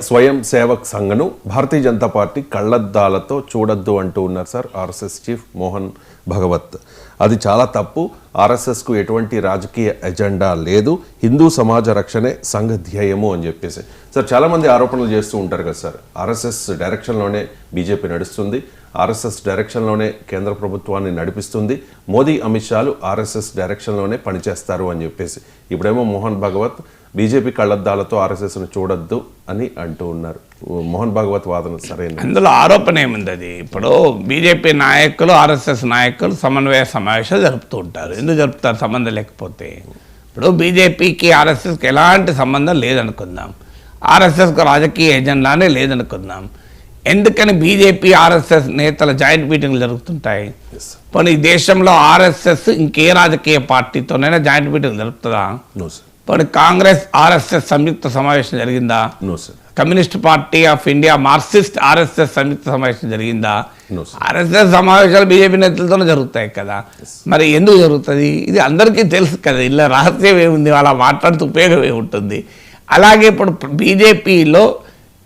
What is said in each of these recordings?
స్వయం సేవక్ సంఘను భారతీయ జనతా పార్టీ కళ్ళద్దాలతో చూడొద్దు అంటూ ఉన్నారు sir RSS chief Mohan Bhagwat. అది చాలా తప్పు. ఆర్ఎస్ఎస్కు ఎటువంటి రాజకీయ ఎజెండా లేదు. హిందూ సమాజ రక్షణే సంఘ ధ్యేయము అని చెప్పేసి. సార్ చాలామంది ఆరోపణలు చేస్తూ ఉంటారు కదా సార్. ఆర్ఎస్ఎస్ డైరెక్షన్లోనే బీజేపీ నడుస్తుంది. ఆర్ఎస్ఎస్ డైరెక్షన్లోనే కేంద్ర ప్రభుత్వాన్ని నడిపిస్తుంది. మోదీ అమిత్ షాలు ఆర్ఎస్ఎస్ డైరెక్షన్లోనే పనిచేస్తారు అని చెప్పేసి. ఇప్పుడేమో మోహన్ భగవత్ బీజేపీ కళ్ళద్దాలతో ఆర్ఎస్ఎస్ను చూడొద్దు అని అంటూ ఉన్నారు. మోహన్ భాగవత్ వాదన సరైన అందులో ఆరోపణ ఏముంది అది? ఇప్పుడు బీజేపీ నాయకులు ఆర్ఎస్ఎస్ నాయకులు సమన్వయ సమావేశాలు జరుపుతూ ఉంటారు. ఎందుకు జరుపుతారు? సంబంధం లేకపోతే. ఇప్పుడు బీజేపీకి ఆర్ఎస్ఎస్కి ఎలాంటి సంబంధం లేదనుకుందాం. ఆర్ఎస్ఎస్కు రాజకీయ ఎజెండానే లేదనుకుందాం. ఎందుకని బీజేపీ ఆర్ఎస్ఎస్ నేతల జాయింట్ మీటింగ్లు జరుగుతుంటాయి? పోనీ ఈ దేశంలో ఆర్ఎస్ఎస్ ఇంకే రాజకీయ పార్టీతోనైనా జాయింట్ మీటింగ్ జరుపుతుందా? పోనీ కాంగ్రెస్ ఆర్ఎస్ఎస్ సంయుక్త సమావేశం జరిగిందా? Communist party of India Marxist RSS సంయుక్త సమావేశం జరిగిందా. ఆర్ఎస్ఎస్ సమావేశాలు బీజేపీ నేతలతోనే జరుగుతాయి కదా. మరి ఎందుకు జరుగుతుంది? ఇది అందరికీ తెలుసు కదా ఇలా రహస్యం ఏముంది? అలా మాట్లాడుతూ ఉపయోగం ఏముంటుంది? అలాగే ఇప్పుడు బీజేపీలో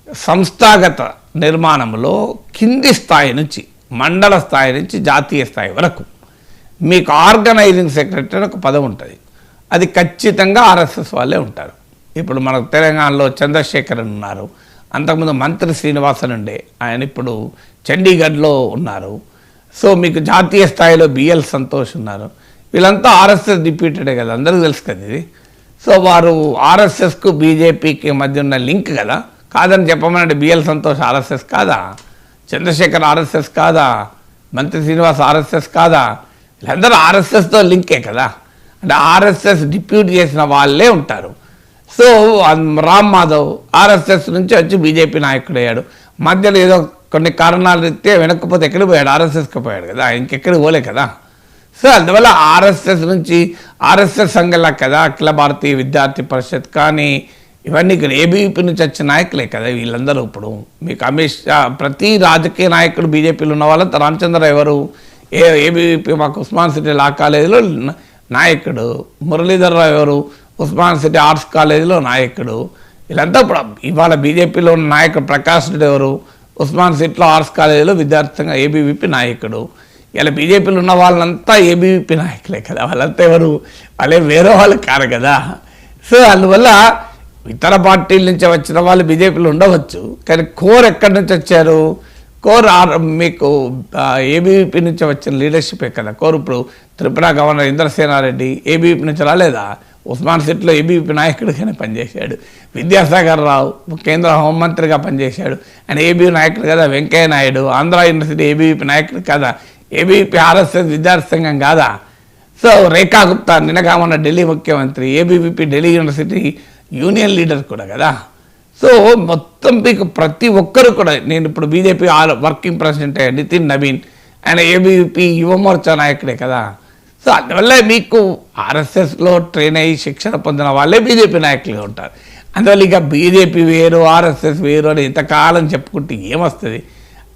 సంస్థాగత నిర్మాణంలో కింది స్థాయి నుంచి మండల స్థాయి నుంచి జాతీయ స్థాయి వరకు మీకు ఆర్గనైజింగ్ సెక్రటరీ ఒక పదం ఉంటుంది. అది ఖచ్చితంగా ఆర్ఎస్ఎస్ వాళ్ళే ఉంటారు. ఇప్పుడు మనకు తెలంగాణలో చంద్రశేఖరన్ ఉన్నారు. అంతకుముందు మంత్రి శ్రీనివాసన్ ఉండే. ఆయన ఇప్పుడు చండీగఢ్లో ఉన్నారు. సో మీకు జాతీయ స్థాయిలో బిఎల్ సంతోష్ ఉన్నారు. వీళ్ళంతా ఆర్ఎస్ఎస్ డిప్యూటెడే కదా అందరికీ తెలుసు కదా ఇది. సో వారు ఆర్ఎస్ఎస్కు బీజేపీకి మధ్య ఉన్న లింక్ కదా. కాదని చెప్పమనంటే బిఎల్ సంతోష్ ఆర్ఎస్ఎస్ కాదా? చంద్రశేఖర్ ఆర్ఎస్ఎస్ కాదా? మంత్రి శ్రీనివాస్ ఆర్ఎస్ఎస్ కాదా? వీళ్ళందరూ ఆర్ఎస్ఎస్తో లింకే కదా. అంటే ఆర్ఎస్ఎస్ డిప్యూట్ చేసిన వాళ్ళే ఉంటారు. సో రామ్ మాధవ్ ఆర్ఎస్ఎస్ నుంచి వచ్చి బీజేపీ నాయకుడయ్యాడు. మధ్యలో ఏదో కొన్ని కారణాలు రీత్యా వెనక్కపోతే ఎక్కడికి పోయాడు? ఆర్ఎస్ఎస్కి పోయాడు కదా. ఇంకెక్కడికి పోలే కదా. సో అందువల్ల ఆర్ఎస్ఎస్ నుంచి ఆర్ఎస్ఎస్ సంఘాల కదా? అఖిల భారతీయ విద్యార్థి పరిషత్ కానీ ఇవన్నీ ఇక్కడ ఏబీవీపీ నుంచి వచ్చిన నాయకులే కదా వీళ్ళందరూ ఇప్పుడు. మీకు అమిత్ షా ప్రతి రాజకీయ నాయకుడు బీజేపీలో ఉన్న వాళ్ళంతా రామచంద్ర ఎవరు? ఏ ఏబీవీపీ మాకు ఉస్మాన్ సిటీ లా కాలేజీలో నాయకుడు. మురళీధర్రావు ఎవరు? ఉస్మాన్ సిటీ ఆర్ట్స్ కాలేజీలో నాయకుడు. వీళ్ళంతా ఇప్పుడు ఇవాళ బీజేపీలో ఉన్న నాయకుడు ప్రకాష్ రెడ్డి ఎవరు? ఉస్మాన్ సిటీలో ఆర్ట్స్ కాలేజీలో విద్యార్థిగా ఏబీవీపీ నాయకుడు. ఇలా బీజేపీలో ఉన్న వాళ్ళంతా ఏబీవీపీ నాయకులే కదా. వాళ్ళంతా ఎవరు? వాళ్ళే వేరే వాళ్ళు కారు కదా. సో అందువల్ల ఇతర పార్టీల నుంచి వచ్చిన వాళ్ళు బీజేపీలో ఉండవచ్చు కానీ కోర్ ఎక్కడి నుంచి వచ్చారు? కోర్ ఆర్ మీకు ఏబీవీపీ నుంచి వచ్చిన లీడర్షిప్ కదా కోర్ ఇప్పుడు త్రిపుర గవర్నర్ ఇంద్రసేనారెడ్డి ఏబీవీపీ నుంచి రాలేదా? ఉస్మాన్ సిట్లో ఏబీవీపీ నాయకుడిగానే పనిచేశాడు. విద్యాసాగర్ రావు కేంద్ర హోంమంత్రిగా పనిచేశాడు. ఆయన ఏబీవీ నాయకుడు కదా వెంకయ్య నాయుడు. ఆంధ్ర యూనివర్సిటీ ఏబీవీపీ నాయకుడు కదా. ఏబీవీపీ ఆర్ఎస్ఎస్ విద్యార్థి సంఘం కాదా? సో రేఖా గుప్తా నిన్నగా ఉన్న ఢిల్లీ ముఖ్యమంత్రి ABVP Delhi university union leader కూడా కదా. సో మొత్తం మీకు ప్రతి ఒక్కరు కూడా నేను ఇప్పుడు BJP all working president Nitin Naveen ఆయన ఏబీవీపీ యువమోర్చా నాయకుడే కదా. సో అందువల్ల మీకు ఆర్ఎస్ఎస్లో ట్రైన్ అయ్యి శిక్షణ పొందిన వాళ్ళే బీజేపీ నాయకులుగా ఉంటారు. అందువల్ల ఇక బీజేపీ వేరు ఆర్ఎస్ఎస్ వేరు అని ఇంతకాలం చెప్పుకుంటే ఏమొస్తుంది?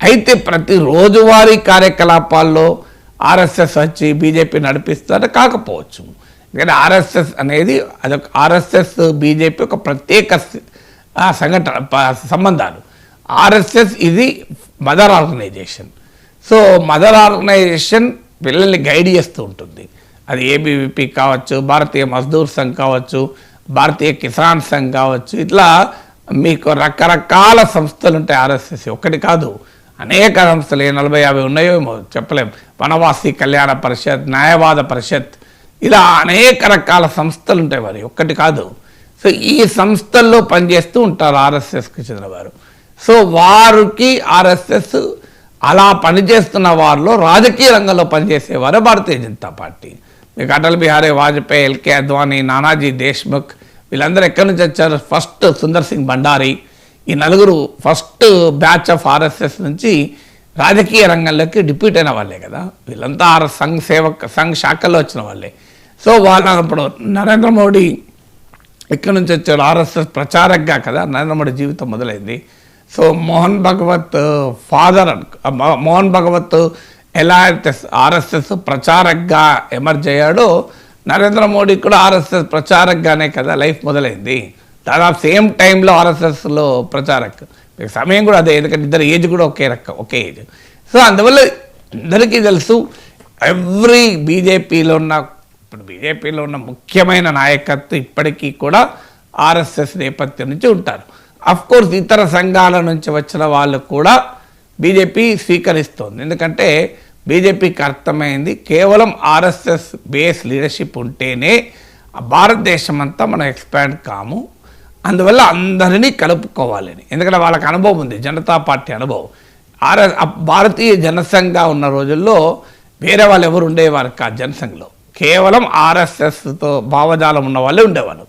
అయితే ప్రతి రోజువారీ కార్యకలాపాల్లో ఆర్ఎస్ఎస్ వచ్చి బీజేపీ నడిపిస్తారని కాకపోవచ్చు. ఎందుకంటే ఆర్ఎస్ఎస్ అనేది అదొక ఆర్ఎస్ఎస్ బీజేపీ ఒక ప్రత్యేక సంఘటన సంబంధాలు. ఆర్ఎస్ఎస్ ఇది mother organization. So mother organization పిల్లల్ని గైడ్ చేస్తూ ఉంటుంది. అది ఏబీవీపీ కావచ్చు భారతీయ మజ్దూర్ సంఘ్ కావచ్చు భారతీయ కిసాన్ సంఘ్ కావచ్చు ఇట్లా మీకు రకరకాల సంస్థలు ఉంటాయి ఆర్ఎస్ఎస్. ఒకటి కాదు అనేక సంస్థలు ఏ నలభై యాభై ఉన్నాయో చెప్పలేము చెప్పలేం. వనవాసి కళ్యాణ పరిషత్ న్యాయవాద పరిషత్ ఇలా అనేక రకాల సంస్థలు ఉంటాయి మరి. ఒక్కటి కాదు. సో ఈ సంస్థల్లో పనిచేస్తూ ఉంటారు ఆర్ఎస్ఎస్కి చెందినవారు సో వారికి ఆర్ఎస్ఎస్ అలా పనిచేస్తున్న వారిలో రాజకీయ రంగంలో పనిచేసేవారు భారతీయ జనతా పార్టీ. మీకు అటల్ బిహారీ వాజ్పేయి ఎల్కే అద్వానీ నానాజీ దేశ్ముఖ్ వీళ్ళందరూ ఎక్కడి నుంచి వచ్చారు? ఫస్ట్ సుందర్ సింగ్ భండారీ. ఈ నలుగురు ఫస్ట్ బ్యాచ్ ఆఫ్ ఆర్ఎస్ఎస్ నుంచి రాజకీయ రంగంలోకి డిప్యూట్ అయిన వాళ్ళే కదా. వీళ్ళంతా ఆర్ సంఘ్ సేవక్ సంఘ్ శాఖల్లో వచ్చిన వాళ్ళే. సో వాళ్ళ ఇప్పుడు నరేంద్ర మోడీ ఎక్కడి నుంచి వచ్చాడు? ఆర్ఎస్ఎస్ ప్రచారక్గా కదా నరేంద్ర మోడీ జీవితం మొదలైంది. So Mohan Bhagwat uh, father uh, Mohan Bhagwat ఎలా అయితే ఆర్ఎస్ఎస్ ప్రచారక్గా ఎమర్జ్ అయ్యాడో నరేంద్ర మోడీ కూడా ఆర్ఎస్ఎస్ ప్రచారక్గానే కదా లైఫ్ మొదలైంది. దాదాపు సేమ్ టైంలో ఆర్ఎస్ఎస్లో ప్రచారక్. సమయం కూడా అదే ఎందుకంటే ఇద్దరు ఏజ్ కూడా ఒకే రకం ఒకే ఏజ్. సో అందువల్ల అందరికీ తెలుసు ఎవ్రీ బీజేపీలో ఉన్న ఇప్పుడు బీజేపీలో ఉన్న ముఖ్యమైన నాయకత్వం ఇప్పటికీ కూడా ఆర్ఎస్ఎస్ నేపథ్యం నుంచి ఉంటారు. అఫ్కోర్స్ ఇతర సంఘాల నుంచి వచ్చిన వాళ్ళు కూడా బీజేపీ స్వీకరిస్తోంది. ఎందుకంటే బీజేపీకి అర్థమైంది కేవలం ఆర్ఎస్ఎస్ బేస్ లీడర్షిప్ ఉంటేనే భారతదేశం అంతా మనం ఎక్స్పాండ్ కాము. అందువల్ల అందరినీ కలుపుకోవాలని ఎందుకంటే వాళ్ళకి అనుభవం ఉంది జనతా పార్టీ అనుభవం. ఆర్ఎస్ భారతీయ జనసంఘ ఉన్న రోజుల్లో వేరే వాళ్ళు ఎవరు ఉండేవారు కాదు జనసంఘలో. కేవలం ఆర్ఎస్ఎస్తో భావజాలం ఉన్న వాళ్ళే ఉండేవాళ్ళు.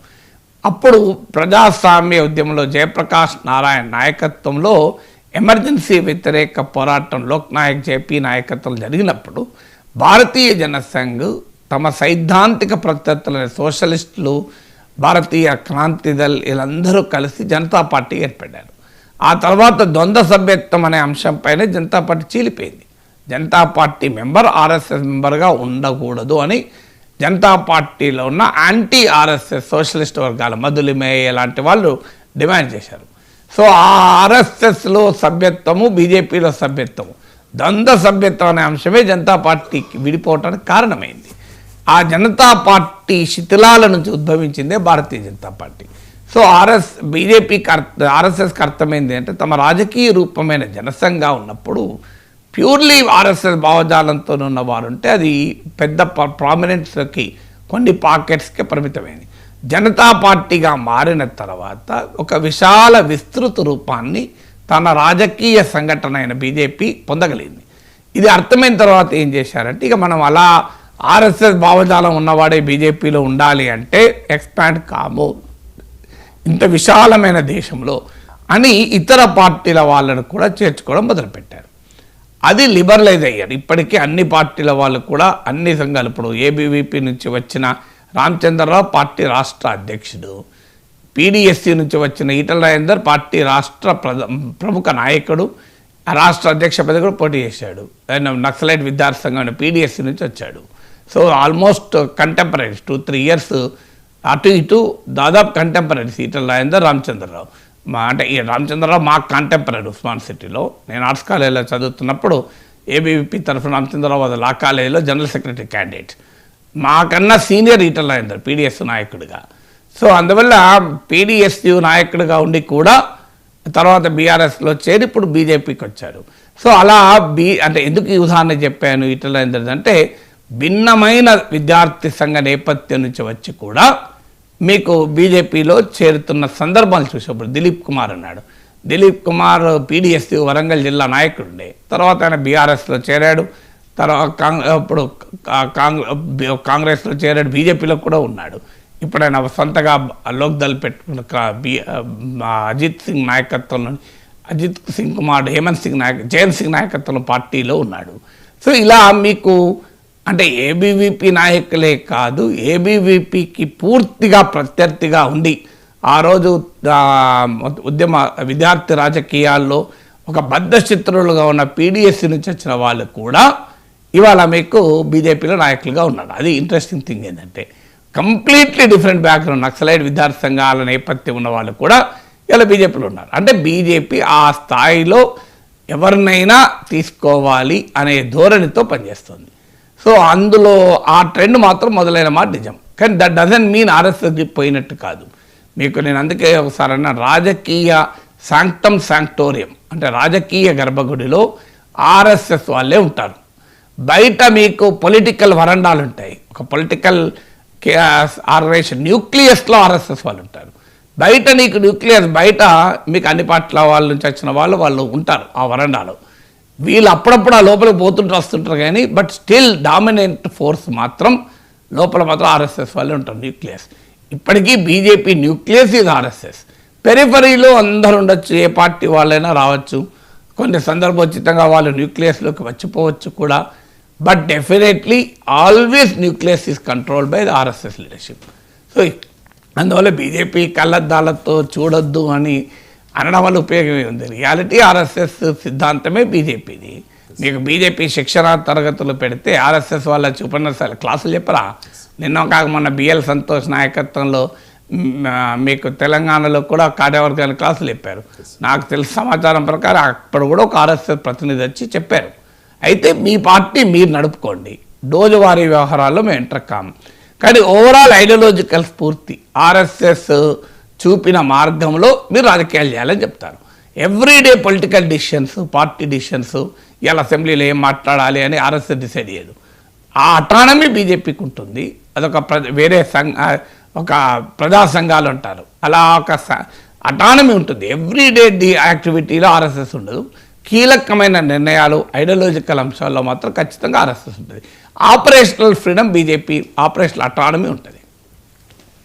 అప్పుడు ప్రజాస్వామ్య ఉద్యమంలో జయప్రకాష్ నారాయణ నాయకత్వంలో ఎమర్జెన్సీ వ్యతిరేక పోరాటం లోక్ నాయక్ జేపీ నాయకత్వం జరిగినప్పుడు భారతీయ జనసంఘ్ తమ సైద్ధాంతిక ప్రత్యర్థులైన సోషలిస్టులు భారతీయ క్రాంతిదల్ వీళ్ళందరూ కలిసి జనతా పార్టీ ఏర్పడ్డారు. ఆ తర్వాత ద్వంద్వ సభ్యత్వం అనే అంశంపైనే జనతా పార్టీ చీలిపోయింది. జనతా పార్టీ మెంబర్ ఆర్ఎస్ఎస్ మెంబర్గా ఉండకూడదు అని జనతా పార్టీలో ఉన్న యాంటీ ఆర్ఎస్ఎస్ సోషలిస్ట్ వర్గాల మధులిమేయ లాంటి వాళ్ళు డిమాండ్ చేశారు. సో ఆ ఆర్ఎస్ఎస్లో సభ్యత్వము బీజేపీలో సభ్యత్వము ద్వంద్వ సభ్యత్వం అనే అంశమే జనతా పార్టీకి విడిపోవటానికి కారణమైంది. ఆ జనతా పార్టీ శిథిలాల నుంచి ఉద్భవించిందే Bharatiya Janata party. So RS బీజేపీకి అర్థ ఆర్ఎస్ఎస్కి అర్థమైంది అంటే తమ రాజకీయ రూపమైన జనసంఘ ఉన్నప్పుడు ప్యూర్లీ ఆర్ఎస్ఎస్ భావజాలంతో ఉన్న వారు ఉంటే అది పెద్ద ప్రామినెన్స్కి కొన్ని పాకెట్స్కి పరిమితమైంది. జనతా పార్టీగా మారిన తర్వాత ఒక విశాల విస్తృత రూపాన్ని తన రాజకీయ సంఘటన అయిన బీజేపీ పొందగలిగింది. ఇది అర్థమైన తర్వాత ఏం చేశారంటే ఇక మనం అలా ఆర్ఎస్ఎస్ భావజాలం ఉన్నవాడే బీజేపీలో ఉండాలి అంటే ఎక్స్పాండ్ కాము. ఇంత విశాలమైన దేశంలో అని ఇతర పార్టీల వాళ్ళను కూడా చేర్చుకోవడం మొదలుపెట్టారు. అది లిబరలైజ్ అయ్యారు ఇప్పటికీ అన్ని పార్టీల వాళ్ళు కూడా అన్ని సంఘాలు ఇప్పుడు ఏబీవీపీ నుంచి వచ్చిన రామచంద్రరావు పార్టీ రాష్ట్ర అధ్యక్షుడు పీడిఎస్సీ నుంచి వచ్చిన ఈటల రాజేందర్ పార్టీ రాష్ట్ర ప్రముఖ నాయకుడు రాష్ట్ర అధ్యక్ష పదవి కూడా పోటీ చేశాడు. ఆయన నక్సలైట్ విద్యార్థి సంఘం పీడిఎస్సీ నుంచి వచ్చాడు. So almost contemporaries two three years అటు ఇటు దాదాపు కంటెంపరీస్ ఈటల రాజేందర్ రామచంద్రరావు. మా అంటే ఈ రామచంద్రరావు మా కాంటెంపరీ ఉస్మాన్ సిటీలో నేను ఆర్ట్స్ కాలేజీలో చదువుతున్నప్పుడు ఏబీవీపీ తరఫున రామచంద్రరావు అది లా కాలేజీలో జనరల్ సెక్రటరీ క్యాండిడేట్ మాకన్నా సీనియర్ ఈటల రాజేందర్ పీడిఎస్ నాయకుడిగా. సో అందువల్ల పీడిఎస్ నాయకుడిగా ఉండి కూడా తర్వాత బీఆర్ఎస్లో చేరి ఇప్పుడు బీజేపీకి వచ్చారు. సో అలా బీ అంటే ఎందుకు ఈ ఉదాహరణ చెప్పాను ఈటల అంటే భిన్నమైన విద్యార్థి సంఘ నేపథ్యం నుంచి వచ్చి కూడా మీకు బీజేపీలో చేరుతున్న సందర్భాలు చూసినప్పుడు దిలీప్ కుమార్ అన్నాడు. దిలీప్ కుమార్ పీడిఎస్ వరంగల్ జిల్లా నాయకుడుండే. తర్వాత ఆయన బీఆర్ఎస్లో చేరాడు. తర్వాత కాంగ్రెస్ ఇప్పుడు కా- కాంగ్రెస్లో చేరాడు. బీజేపీలో కూడా ఉన్నాడు. ఇప్పుడు ఆయన సొంతగా లోక్దల్ పెట్టుకున్న బి- అజిత్ సింగ్ నాయకత్వంలో అజిత్ సింగ్ కుమార్ హేమంత్ సింగ్ నాయక జయంత్ సింగ్ నాయకత్వంలో పార్టీలో ఉన్నాడు. సో ఇలా మీకు అంటే ఏబీవీపీ నాయకులే కాదు ఏబీవీపీకి పూర్తిగా ప్రత్యర్థిగా ఉండి ఆ రోజు ఉద్యమ విద్యార్థి రాజకీయాల్లో ఒక బద్ధచిత్రులుగా ఉన్న పీడిఎస్సీ నుంచి వచ్చిన వాళ్ళు కూడా ఇవాళ మీకు బీజేపీలో నాయకులుగా ఉన్నారు. అది ఇంట్రెస్టింగ్ థింగ్ ఏంటంటే కంప్లీట్లీ డిఫరెంట్ బ్యాక్గ్రౌండ్ నక్సలైట్ విద్యార్థి సంఘాల నేపథ్యం ఉన్న వాళ్ళు కూడా ఇలా బీజేపీలో ఉన్నారు. అంటే బీజేపీ ఆ స్థాయిలో ఎవరినైనా తీసుకోవాలి అనే ధోరణితో పనిచేస్తుంది. సో అందులో ఆ ట్రెండ్ మాత్రం మొదలైన మాట నిజం. కానీ దట్ డజన్ మీన్ ఆర్ఎస్ఎస్ పోయినట్టు కాదు. మీకు నేను అందుకే ఒకసారి అన్న రాజకీయ శాంక్టమ్ శాంక్టోరియం అంటే రాజకీయ గర్భగుడిలో ఆర్ఎస్ఎస్ వాళ్ళే ఉంటారు. బయట మీకు పొలిటికల్ వరండాలు ఉంటాయి. ఒక పొలిటికల్ ఆర్గనైజేషన్ న్యూక్లియస్లో ఆర్ఎస్ఎస్ వాళ్ళు ఉంటారు. బయట నీకు న్యూక్లియస్ బయట మీకు అన్ని పార్టీల వాళ్ళ నుంచి వచ్చిన వాళ్ళు వాళ్ళు ఉంటారు ఆ వరండాలో. వీళ్ళు అప్పుడప్పుడు ఆ లోపలికి పోతుంటారు వస్తుంటారు కానీ బట్ స్టిల్ డామినెంట్ ఫోర్స్ మాత్రం లోపల మాత్రం ఆర్ఎస్ఎస్ వాళ్ళే ఉంటారు న్యూక్లియస్ ఇప్పటికీ బీజేపీ న్యూక్లియస్ ఇది ఆర్ఎస్ఎస్. పెరిఫరీలో అందరు ఉండొచ్చు ఏ పార్టీ వాళ్ళైనా రావచ్చు. కొన్ని సందర్భోచితంగా వాళ్ళు న్యూక్లియస్లోకి వచ్చిపోవచ్చు కూడా. But definitely always nucleus is controlled by the RSS leadership so అందువల్ల బీజేపీ కళ్ళద్దాలతో చూడొద్దు అని అనడం వల్ల ఉపయోగమే ఉంది. రియాలిటీ ఆర్ఎస్ఎస్ సిద్ధాంతమే బీజేపీది. మీకు బీజేపీ శిక్షణ తరగతులు పెడితే ఆర్ఎస్ఎస్ వాళ్ళ ఉపన్యాసాలు క్లాసులు చెప్పరా? నిన్న కాక మొన్న బిఎల్ సంతోష్ నాయకత్వంలో మీకు తెలంగాణలో కూడా కార్యవర్గాల క్లాసులు చెప్పారు. నాకు తెలిసిన సమాచారం ప్రకారం అప్పుడు కూడా ఒక ఆర్ఎస్ఎస్ ప్రతినిధి వచ్చి చెప్పారు. అయితే మీ పార్టీ మీరు నడుపుకోండి. రోజువారీ వ్యవహారాల్లో మేము ఎంటర్ కాము కానీ ఓవరాల్ ఐడియాలజికల్ స్ఫూర్తి ఆర్ఎస్ఎస్ చూపిన మార్గంలో మీరు రాజకీయాలు చేయాలని చెప్తారు. Everyday political decisions party decisions ఇలా అసెంబ్లీలో ఏం మాట్లాడాలి అని ఆర్ఎస్ఎస్ డిసైడ్ చేయదు. ఆ అటానమీ బీజేపీకి ఉంటుంది. అదొక ప్ర వేరే సంఘ ఒక ప్రజా సంఘాలు ఉంటారు అలా ఒక అటానమీ ఉంటుంది. ఎవ్రీడే డి యాక్టివిటీలో ఆర్ఎస్ఎస్ ఉండదు. కీలకమైన నిర్ణయాలు ఐడియాలజికల్ అంశాల్లో మాత్రం ఖచ్చితంగా ఆర్ఎస్ఎస్ ఉంటుంది. Operational freedom BJP operational autonomy ఉంటుంది.